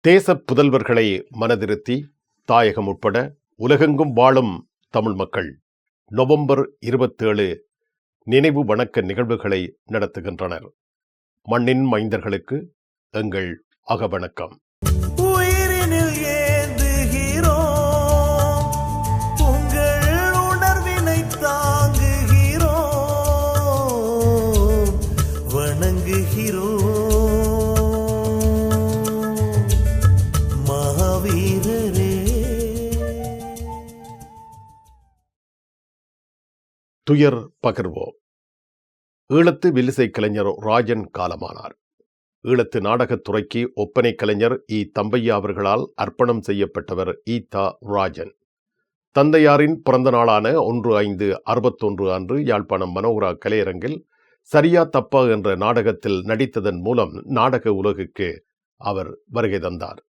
தேச புதல்வர்களை மனதிருத்தி தாயகம் உட்பட உலகெங்கும் வாழும் தமிழ் மக்கள் நவம்பர் இருபத்தேழு நினைவு வணக்க நிகழ்வுகளை நடத்துகின்றனர். மண்ணின் மைந்தர்களுக்கு எங்கள் அகவணக்கம். தாங்குகிறோம். வணங்குகிறோம். துயர் பகிர்வோம். ஈழத்து வில்லிசை கலைஞர் ராஜன் காலமானார். ஈழத்து நாடகத் துறைக்கு ஒப்பனை கலைஞர் இ. தம்பையா அவர்களால் அர்ப்பணம் செய்யப்பட்டவர் ஈதா தா. ராஜன். தந்தையாரின் பிறந்த நாளான ஒன்று ஐந்து அறுபத்தொன்று அன்று யாழ்ப்பாணம் மனோகரா கலையரங்கில் சரியா தப்பா என்ற நாடகத்தில் நடித்ததன் மூலம் நாடக உலகுக்கு அவர் வருகை தந்தார்.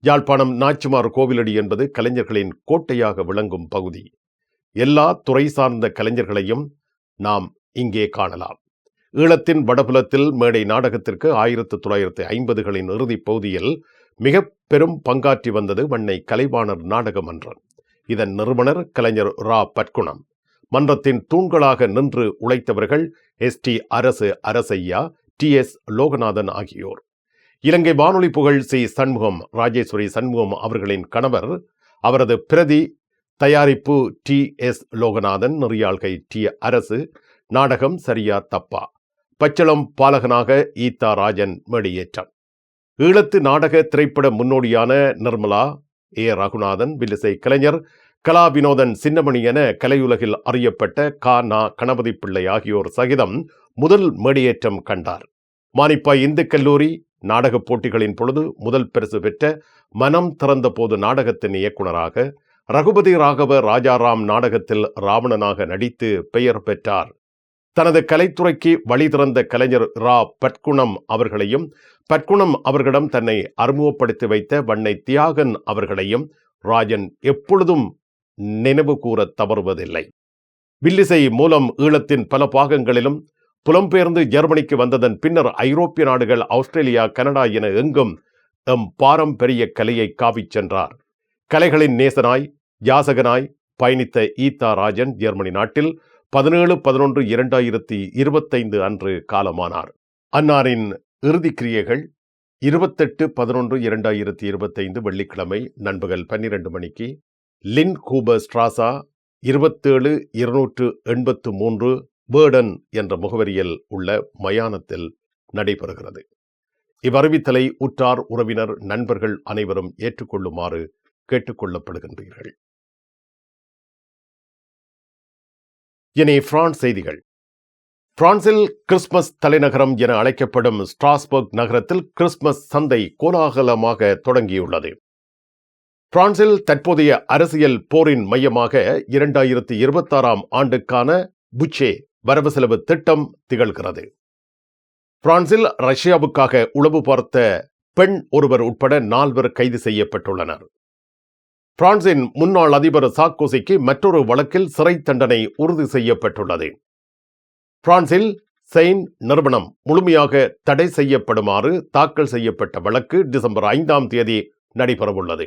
யாழ்ப்பாணம் நாச்சிமார் கோவிலடி என்பது கலைஞர்களின் கோட்டையாக விளங்கும் பகுதி. எல்லா துறை சார்ந்த கலைஞர்களையும் நாம் இங்கே காணலாம். ஈழத்தின் வடபுலத்தில் மேடை நாடகத்திற்கு ஆயிரத்து தொள்ளாயிரத்து ஐம்பதுகளின் இறுதிப் பகுதியில் மிக பெரும் பங்காற்றி வந்தது வண்ணை கலைவாணர் நாடக மன்றம். இதன் நிறுவனர் கலைஞர் ரா. பட்குணம். மன்றத்தின் தூண்களாக நின்று உழைத்தவர்கள் எஸ். டி. அரசு அரசையா டி. எஸ். லோகநாதன் ஆகியோர். இலங்கை வானொலி புகழ் சி. சண்முகம் ராஜேஸ்வரி சண்முகம் அவர்களின் கணவர் அவரது பிரதி தயாரிப்பு டி. எஸ். லோகநாதன் நெறியாள்கை டி. அரசு நாடகம் சரியா தப்பா? பச்சளம் பாலகனாக ஈத்தா ராஜன் மேடியேற்றம் ஈழத்து நாடக திரைப்பட முன்னோடியான நிர்மலா ஏ. ரகுநாதன் வில்லிசை கலைஞர் கலா வினோதன் சின்னமணி என கலையுலகில் அறியப்பட்ட கா. நா. கணபதி பிள்ளை ஆகியோர் சகிதம் முதல் மேடியேற்றம் கண்டார். மானிப்பாய் இந்து கல்லூரி நாடகப் போட்டிகளின் பொழுது முதல் பரிசு பெற்ற மனம் திறந்த போது நாடகத்தின் இயக்குனராக ரகுபதி ராகவ ராஜாராம் நாடகத்தில் ராவணனாக நடித்து பெயர் பெற்றார். தனது கலைத்துறைக்கு வழி திறந்த கலைஞர் ரா. பட்குணம் அவர்களையும் பட்குணம் அவர்களிடம் தன்னை அறிமுகப்படுத்தி வைத்த வண்ணை தியாகன் அவர்களையும் ராஜன் எப்பொழுதும் நினைவு கூற தவறுவதில்லை. வில்லிசை மூலம் ஈழத்தின் பல பாகங்களிலும் புலம்பெயர்ந்து ஜெர்மனிக்கு வந்ததன் பின்னர் ஐரோப்பிய நாடுகள் ஆஸ்திரேலியா கனடா என எங்கும் எம் பாரம்பரிய கலையை காவிச் சென்றார். கலைகளின் நேசனாய் யாசகனாய் பயணித்த ஈத்தா ராஜன் ஜெர்மனி நாட்டில் பதினேழு பதினொன்று இரண்டாயிரத்தி இருபத்தைந்து அன்று காலமானார். அன்னாரின் இறுதிக் கிரியைகள் இருபத்தெட்டு பதினொன்று இரண்டாயிரத்தி இருபத்தைந்து வெள்ளிக்கிழமை நண்பகல் பன்னிரண்டு மணிக்கு லின் கூபர் ஸ்ட்ராசா இருபத்தேழு இருநூற்று எண்பத்து மூன்று பேர்டன் என்ற முகவரியில் உள்ள மயானத்தில் நடைபெறுகிறது. இவ்வறிவித்தலை உற்றார் உறவினர் நண்பர்கள் அனைவரும் ஏற்றுக்கொள்ளுமாறு கேட்டுக்கொள்ளப்படுகின்றீர்கள் இனி பிரான்ஸ் செய்திகள். பிரான்சில் கிறிஸ்துமஸ் தலைநகரம் என அழைக்கப்படும் ஸ்ட்ராஸ்பர்க் நகரத்தில் கிறிஸ்துமஸ் சந்தை கோலாகலமாக தொடங்கியுள்ளது. பிரான்சில் தற்போதைய அரசியல் போரின் மையமாக இரண்டாயிரத்தி இருபத்தாறாம் ஆண்டுக்கான புச்சே வரவு செலவு திட்டம் திகழ்கிறது. பிரான்சில் ரஷ்யாவுக்காக உளவு பார்த்த பெண் ஒருவர் உட்பட நால்வர் கைது செய்யப்பட்டுள்ளனர். பிரான்சின் முன்னாள் அதிபர் சாக்கோசிக்கு மற்றொரு வழக்கில் சிறை தண்டனை உறுதி செய்யப்பட்டுள்ளது. பிரான்சில் செயின் நிறுவனம் முழுமையாக தடை செய்யப்படுமாறு தாக்கல் செய்யப்பட்ட வழக்கு டிசம்பர் ஐந்தாம் தேதி நடைபெறவுள்ளது.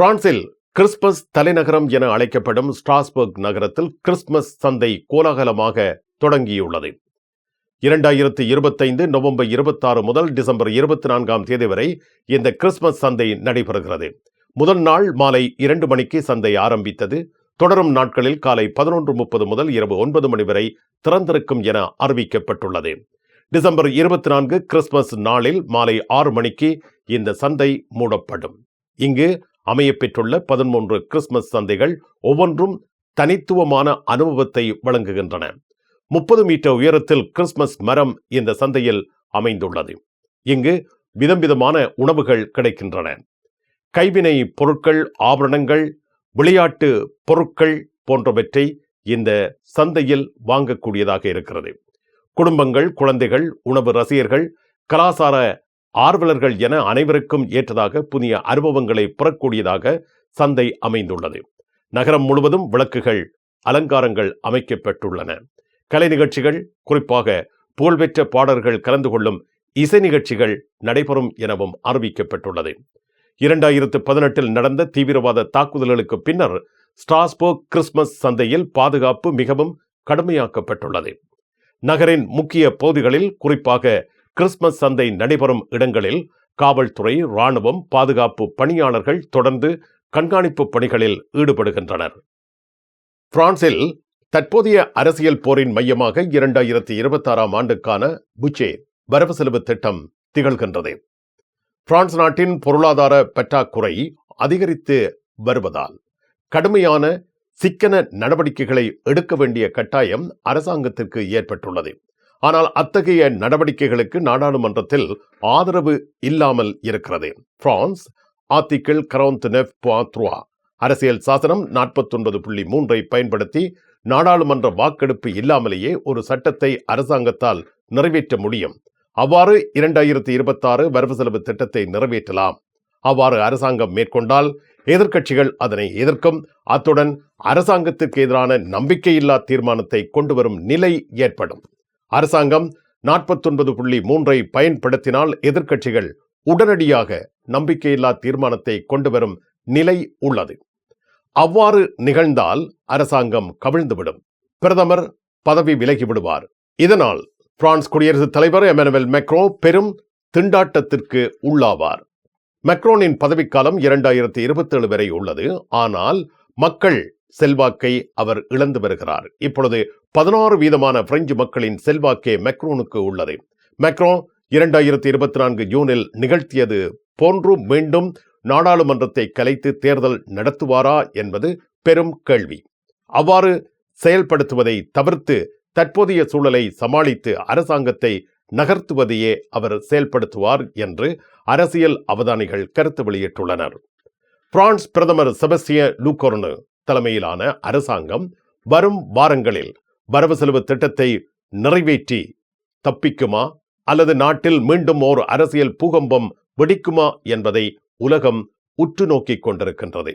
பிரான்சில் கிறிஸ்துமஸ் தலைநகரம் என அழைக்கப்படும் ஸ்ட்ராஸ்பர்க் நகரத்தில் கிறிஸ்துமஸ் சந்தை கோலாகலமாக தொடங்கியுள்ளது. இரண்டாயிரத்து இருபத்தைந்து நவம்பர் இருபத்தாறு முதல் டிசம்பர் இருபத்தி நான்காம் தேதி வரை இந்த கிறிஸ்துமஸ் சந்தை நடைபெறுகிறது. முதல் நாள் மாலை இரண்டு மணிக்கு சந்தை ஆரம்பித்தது. தொடரும் நாட்களில் காலை பதினொன்று முப்பது முதல் இரவு ஒன்பது மணி வரை திறந்திருக்கும் என அறிவிக்கப்பட்டுள்ளது. டிசம்பர் இருபத்தி நான்கு கிறிஸ்துமஸ் நாளில் மாலை ஆறு மணிக்கு இந்த சந்தை மூடப்படும். இங்கு அமையப்பெற்றுள்ள பதிமூன்று கிறிஸ்துமஸ் சந்தைகள் ஒவ்வொன்றும் தனித்துவமான அனுபவத்தை வழங்குகின்றன. முப்பது மீட்டர் உயரத்தில் கிறிஸ்துமஸ் மரம் இந்த சந்தையில் அமைந்துள்ளது. இங்கு விதம் விதமான உணவுகள் கிடைக்கின்றன. கைவினை பொருட்கள் ஆபரணங்கள் விளையாட்டு பொருட்கள் போன்றவற்றை இந்த சந்தையில் வாங்கக்கூடியதாக இருக்கிறது. குடும்பங்கள் குழந்தைகள் உணவு ரசிகர்கள் கலாசார ஆர்வலர்கள் என அனைவருக்கும் ஏற்றதாக புதிய அனுபவங்களை புறக்கூடியதாக சந்தை அமைந்துள்ளது. நகரம் முழுவதும் விளக்குகள் அலங்காரங்கள் அமைக்கப்பட்டுள்ளன. கலை நிகழ்ச்சிகள் குறிப்பாக புகழ்பெற்ற பாடல்கள் கலந்து கொள்ளும் இசை நிகழ்ச்சிகள் நடைபெறும் எனவும் அறிவிக்கப்பட்டுள்ளது. இரண்டாயிரத்து பதினெட்டில் நடந்த தீவிரவாத தாக்குதல்களுக்கு பின்னர் ஸ்ட்ராஸ்போர்க் கிறிஸ்துமஸ் சந்தையில் பாதுகாப்பு மிகவும் கடுமையாக்கப்பட்டுள்ளது. நகரின் முக்கிய பகுதிகளில் குறிப்பாக கிறிஸ்துமஸ் சந்தை நடைபெறும் இடங்களில் காவல்துறை ராணுவம் பாதுகாப்பு பணியாளர்கள் தொடர்ந்து கண்காணிப்பு பணிகளில் ஈடுபடுகின்றனர். பிரான்சில் தற்போதைய அரசியல் போரின் மையமாக இரண்டாயிரத்தி இருபத்தாறாம் ஆண்டுக்கான புச்சே வரவு செலவு திட்டம் திகழ்கின்றது. பிரான்ஸ் நாட்டின் பொருளாதார பற்றாக்குறை அதிகரித்து வருவதால் கடுமையான சிக்கன நடவடிக்கைகளை எடுக்க வேண்டிய கட்டாயம் அரசாங்கத்திற்கு ஏற்பட்டுள்ளது. ஆனால் அத்தகைய நடவடிக்கைகளுக்கு நாடாளுமன்றத்தில் ஆதரவு இல்லாமல் இருக்கிறது. பிரான்ஸ் ஆர்டிக்கிள் கரோந்த் நெஃப் அரசியல் சாசனம் நாற்பத்தொன்பது புள்ளி மூன்றை பயன்படுத்தி நாடாளுமன்ற வாக்கெடுப்பு இல்லாமலேயே ஒரு சட்டத்தை அரசாங்கத்தால் நிறைவேற்ற முடியும். அவ்வாறு இரண்டாயிரத்தி இருபத்தாறு வரவு செலவு திட்டத்தை நிறைவேற்றலாம். அவ்வாறு அரசாங்கம் மேற்கொண்டால் எதிர்க்கட்சிகள் அதனை எதிர்க்கும். அத்துடன் அரசாங்கத்திற்கு எதிரான நம்பிக்கையில்லா தீர்மானத்தை கொண்டு வரும் நிலை ஏற்படும். அரசாங்கம் நாற்பத்தொன்பது புள்ளி மூன்றை பயன்படுத்தினால் எதிர்க்கட்சிகள் உடனடியாக நம்பிக்கையில்லா தீர்மானத்தை கொண்டு வரும் நிலை உள்ளது. அவ்வாறு நிகழ்ந்தால் அரசாங்கம் கவிழ்ந்துவிடும். பிரதமர் பதவி விலகி விடுவார் இதனால் பிரான்ஸ் குடியரசுத் தலைவர் எமனுவல் மெக்ரோ பெரும் திண்டாட்டத்திற்கு உள்ளாவார். மெக்ரோனின் பதவிக்காலம் இரண்டாயிரத்தி இருபத்தேழு வரை உள்ளது. ஆனால் மக்கள் செல்வாக்கை அவர் இழந்து வருகிறார். இப்பொழுது பதினாறு வீதமான பிரெஞ்சு மக்களின் செல்வாக்கே மெக்ரோனுக்கு உள்ளது. மெக்ரோ இரண்டாயிரத்தி இருபத்தி நான்கு ஜூனில் நிகழ்த்தியது போன்று மீண்டும் நாடாளுமன்றத்தை கலைத்து தேர்தல் நடத்துவாரா என்பது பெரும் கேள்வி. அவ்வாறு செயல்படுத்துவதை தவிர்த்து தற்போதைய சூழலை சமாளித்து அரசாங்கத்தை நகர்த்துவதையே அவர் செயல்படுத்துவார் என்று அரசியல் அவதானிகள் கருத்து வெளியிட்டுள்ளனர். பிரான்ஸ் பிரதமர் செபஸ்டிய லூகோர்னு தலைமையிலான அரசாங்கம் வரும் வாரங்களில் வரவு செலவு திட்டத்தை நிறைவேற்றி தப்பிக்குமா? அல்லது நாட்டில் மீண்டும் ஓர் அரசியல் பூகம்பம் வெடிக்குமா? என்பதை உலகம் உற்று நோக்கிக் கொண்டிருக்கின்றது.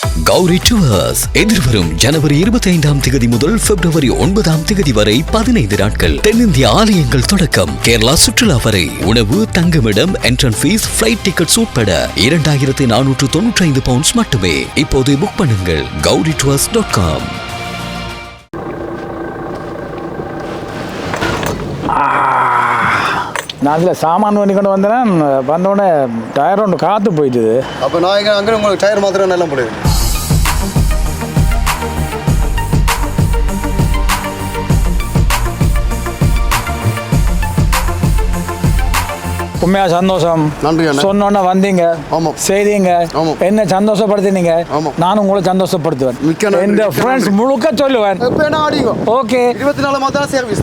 கௌரி டுவர்ஸ் எதிர்வரும் ஜனவரி இருபத்தி ஐந்தாம் திகதி முதல் பிப்ரவரி ஒன்பதாம் திகதி வரை பதினைந்து நாட்கள் தென்னிந்திய ஆலயங்கள் தொடக்கம். கேரளா சுற்றுலா வரை உணவு தங்குமிடம் என்ட்ரன் ஃபீஸ் பிளைட் டிக்கெட்ஸ் உட்பட இரண்டாயிரத்தி நானூற்று தொன்னூற்றி ஐந்து பவுண்ட்ஸ் மட்டுமே. இப்போது புக் பண்ணுங்கள் கௌரி டுவர்ஸ் டாட் காம் நான் அதில் சாமான் பண்ணி கொண்டு வந்தேன் வந்தோடனே டயர் ஒன்று காற்று போயிட்டுது. அப்போ நான் இங்கே அங்கே உங்களுக்கு டயர் மாத்திரம் நல்லா போடுவேன் உண்மையாக சந்தோஷம். நன்றி. சொன்னோன்னே வந்தீங்க. ஆமாம். செய்தீங்க. என்ன சந்தோஷப்படுத்தினீங்க. நானும் உங்களை சந்தோஷப்படுத்துவேன். மிக்க ஃப்ரெண்ட்ஸ். முழுக்க சொல்லுவேன். ஓகே இருபத்தி நாலு மாதம் சர்வீஸ்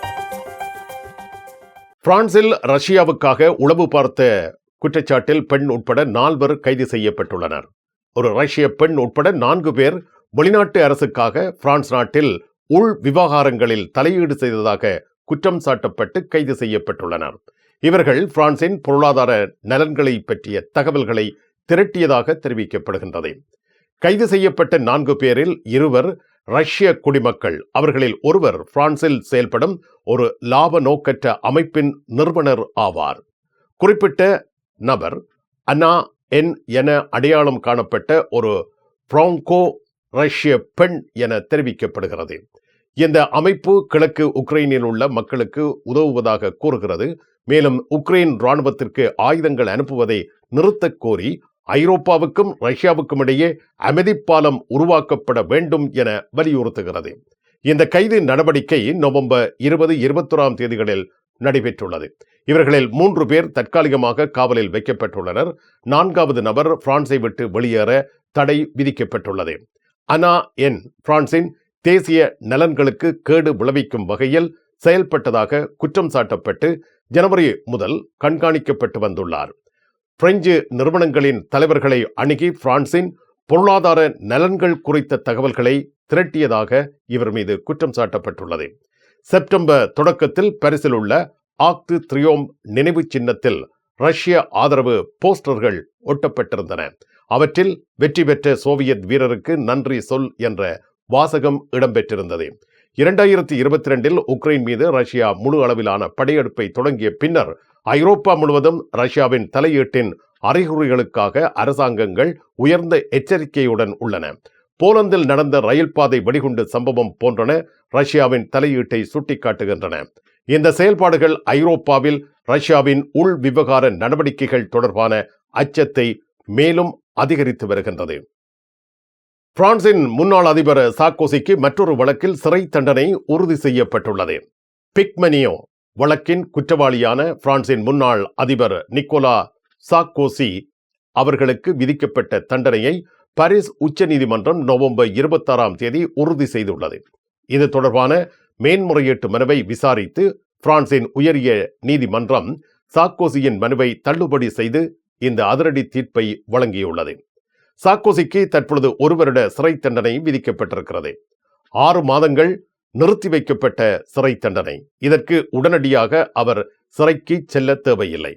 பிரான்சில் ரஷ்யாவுக்காக உளவு பார்த்த குற்றச்சாட்டில் பெண் உட்பட நால்வர் கைது செய்யப்பட்டுள்ளனர். ஒரு ரஷ்ய பெண் உட்பட நான்கு பேர் வெளிநாட்டு அரசுக்காக பிரான்ஸ் நாட்டில் உள் விவகாரங்களில் தலையீடு செய்ததாக குற்றம் சாட்டப்பட்டு கைது செய்யப்பட்டுள்ளனர். இவர்கள் பிரான்சின் பொருளாதார நலன்களை பற்றிய தகவல்களை திரட்டியதாக தெரிவிக்கப்படுகின்றது. கைது செய்யப்பட்ட நான்கு பேரில் இருவர் ரஷ்ய குடிமக்கள். அவர்களில் ஒருவர் பிரான்சில் செயல்படும் ஒரு லாப நோக்கற்ற அமைப்பின் நிறுவனர் ஆவார். குறிப்பிட்ட நபர் அனா என் என அடையாளம் காணப்பட்ட ஒரு பிராங்கோ ரஷ்ய பெண் என தெரிவிக்கப்படுகிறது. இந்த அமைப்பு கிழக்கு உக்ரைனில் உள்ள மக்களுக்கு உதவுவதாக கூறுகிறது. மேலும் உக்ரைன் இராணுவத்திற்கு ஆயுதங்கள் அனுப்புவதை நிறுத்தக் கோரி ஐரோப்பாவுக்கும் ரஷ்யாவுக்கும் இடையே அமைதிப்பாலம் உருவாக்கப்பட வேண்டும் என வலியுறுத்துகிறது. இந்த கைது நடவடிக்கை நவம்பர் இருபது இருபத்தொராம் தேதிகளில் நடைபெற்றுள்ளது. இவர்களில் மூன்று பேர் தற்காலிகமாக காவலில் வைக்கப்பட்டுள்ளனர். நான்காவது நபர் பிரான்சை விட்டு வெளியேற தடை விதிக்கப்பட்டுள்ளது. அனா என் பிரான்சின் தேசிய நலன்களுக்கு கேடு விளைவிக்கும் வகையில் செயல்பட்டதாக குற்றம் சாட்டப்பட்டு ஜனவரி முதல் கண்காணிக்கப்பட்டு வந்துள்ளார். பிரெஞ்சு நிறுவனங்களின் தலைவர்களை அணுகி பிரான்சின் பொருளாதார நலன்கள் குறித்த தகவல்களை திரட்டியதாக இவர் மீது குற்றம் சாட்டப்பட்டுள்ளது. செப்டம்பர் தொடக்கத்தில் பரிசில் உள்ள ஆக்து த்ரியோம் நினைவு சின்னத்தில் ரஷ்ய ஆதரவு போஸ்டர்கள் ஒட்டப்பட்டிருந்தன. அவற்றில் வெற்றி பெற்ற சோவியத் வீரருக்கு நன்றி சொல் என்ற வாசகம் இடம்பெற்றிருந்தது. இரண்டாயிரத்தி இருபத்தி ரெண்டில் உக்ரைன் மீது ரஷ்யா முழு அளவிலான படையெடுப்பை தொடங்கிய பின்னர் ஐரோப்பா முழுவதும் ரஷ்யாவின் தலையீட்டின் அறிகுறிகளுக்காக அரசாங்கங்கள் உயர்ந்த எச்சரிக்கையுடன் உள்ளன. போலந்தில் நடந்த ரயில் பாதை வெடிகுண்டு சம்பவம் போன்றன ரஷ்யாவின் தலையீட்டை சுட்டிக்காட்டுகின்றன. இந்த செயல்பாடுகள் ஐரோப்பாவில் ரஷ்யாவின் உள் விவகார நடவடிக்கைகள் தொடர்பான அச்சத்தை மேலும் அதிகரித்து வருகின்றது. பிரான்சின் முன்னாள் அதிபர் சாக்கோசிக்கு மற்றொரு வழக்கில் சிறை தண்டனை உறுதி செய்யப்பட்டுள்ளது. பிக்மனியோ வழக்கின் குற்றவாளியான பிரான்சின் முன்னாள் அதிபர் நிக்கோலா சாக்கோசி அவர்களுக்கு விதிக்கப்பட்ட தண்டனையை பாரிஸ் உச்சநீதிமன்றம் நவம்பர் இருபத்தாறாம் தேதி உறுதி செய்துள்ளது. இது தொடர்பான மேன்முறையீட்டு மனுவை விசாரித்து பிரான்சின் உயரிய நீதிமன்றம் சாக்கோசியின் மனுவை தள்ளுபடி செய்து இந்த அதிரடி தீர்ப்பை வழங்கியுள்ளது. சாக்கோசிக்கு தற்பொழுது ஒரு வருட சிறை தண்டனை விதிக்கப்பட்டிருக்கிறது. ஆறு மாதங்கள் நிறுத்தி வைக்கப்பட்ட சிறை தண்டனை. இதற்கு உடனடியாக அவர் சிறைக்கு செல்ல தேவையில்லை.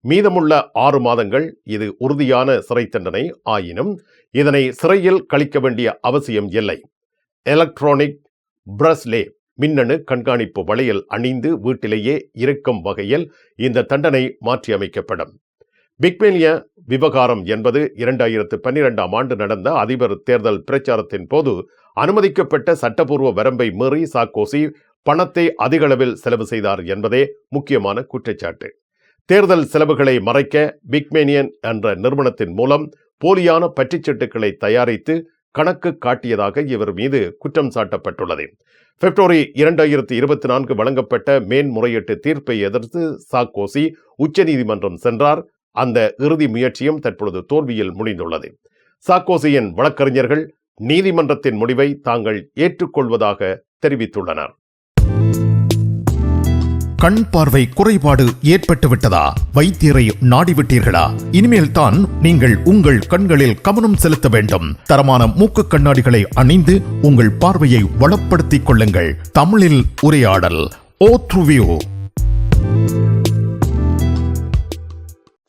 மீதமுள்ள ஆறு மாதங்கள் இது உறுதியான சிறை தண்டனை ஆயினும் இதனை சிறையில் கழிக்க வேண்டிய அவசியம் இல்லை. எலக்ட்ரானிக் பிரஸ்லே மின்னணு கண்காணிப்பு வளையல் அணிந்து வீட்டிலேயே இருக்கும் வகையில் இந்த தண்டனை மாற்றியமைக்கப்படும். பிக்மேலிய விவகாரம் என்பது இரண்டாயிரத்து பன்னிரெண்டாம் ஆண்டு நடந்த அதிபர் தேர்தல் பிரச்சாரத்தின் போது அனுமதிக்கப்பட்ட சட்டப்பூர்வ வரம்பை மீறி சாக்கோசி பணத்தை அதிகளவில் செலவு செய்தார் என்பதே முக்கியமான குற்றச்சாட்டு. தேர்தல் செலவுகளை மறைக்க பிக்மேனியன் என்ற நிறுவனத்தின் மூலம் போலியான பற்றிச்சீட்டுகளை தயாரித்து கணக்கு காட்டியதாக இவர் மீது குற்றம் சாட்டப்பட்டுள்ளது. பிப்ரவரி இரண்டாயிரத்தி இருபத்தி நான்கு வழங்கப்பட்ட மேன்முறையீட்டு தீர்ப்பை எதிர்த்து சாக்கோசி உச்சநீதிமன்றம் சென்றார். அந்த இறுதி முயற்சியும் தற்பொழுது தோல்வியில் முடிந்துள்ளது. சாக்கோசியின் வழக்கறிஞர்கள் நீதிமன்றத்தின் முடிவை தாங்கள் ஏற்றுக்கொள்வதாக தெரிவித்துள்ளனர். கண் பார்வை குறைபாடு ஏற்பட்டு விட்டதா? வைத்தியரை நாடிவிட்டீர்களா? இனிமேல் தான் நீங்கள் உங்கள் கண்களில் கவனம் செலுத்த வேண்டும். தரமான மூக்கு கண்ணாடிகளை அணிந்து உங்கள் பார்வையை வளப்படுத்திக் கொள்ளுங்கள். தமிழில் உரையாடல் ஓ த்ரூவியூ!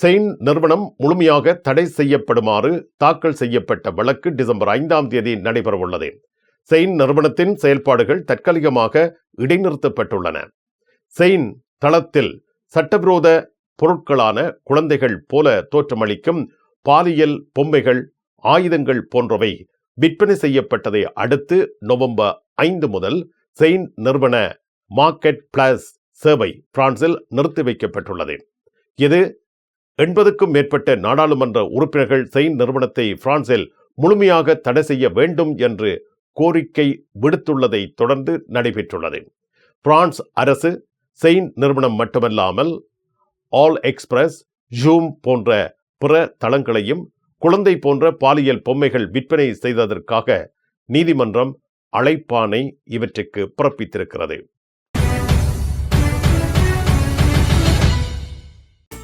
செயின் நிறுவனம் முழுமையாக தடை செய்யப்படுமாறு தாக்கல் செய்யப்பட்ட வழக்கு டிசம்பர் ஐந்தாம் தேதி நடைபெறவுள்ளது. செயின் நிறுவனத்தின் செயல்பாடுகள் தற்காலிகமாக இடைநிறுத்தப்பட்டுள்ளன. செயின் தளத்தில் சட்டவிரோத பொருட்களான குழந்தைகள் போல தோற்றமளிக்கும் பாலியல் பொம்மைகள் ஆயுதங்கள் போன்றவை விற்பனை செய்யப்பட்டதை அடுத்து நவம்பர் ஐந்து முதல் செயின் நிறுவன மார்க்கெட் பிளஸ் சேவை பிரான்சில் நிறுத்தி வைக்கப்பட்டுள்ளது. இது எண்பதுக்கும் மேற்பட்ட நாடாளுமன்ற உறுப்பினர்கள் செயின் நிறுவனத்தை பிரான்சில் முழுமையாக தடை செய்ய வேண்டும் என்று கோரிக்கை விடுத்துள்ளதை தொடர்ந்து நடைபெற்றுள்ளது. பிரான்ஸ் அரசு செயின் நிறுவனம் மட்டுமல்லாமல் ஆல் எக்ஸ்பிரஸ் ஜூம் போன்ற பிற தளங்களையும் குழந்தை போன்ற பாலியல் பொம்மைகள் விற்பனை செய்ததற்காக நீதிமன்றம் அழைப்பானை இவற்றுக்கு பிறப்பித்திருக்கிறது.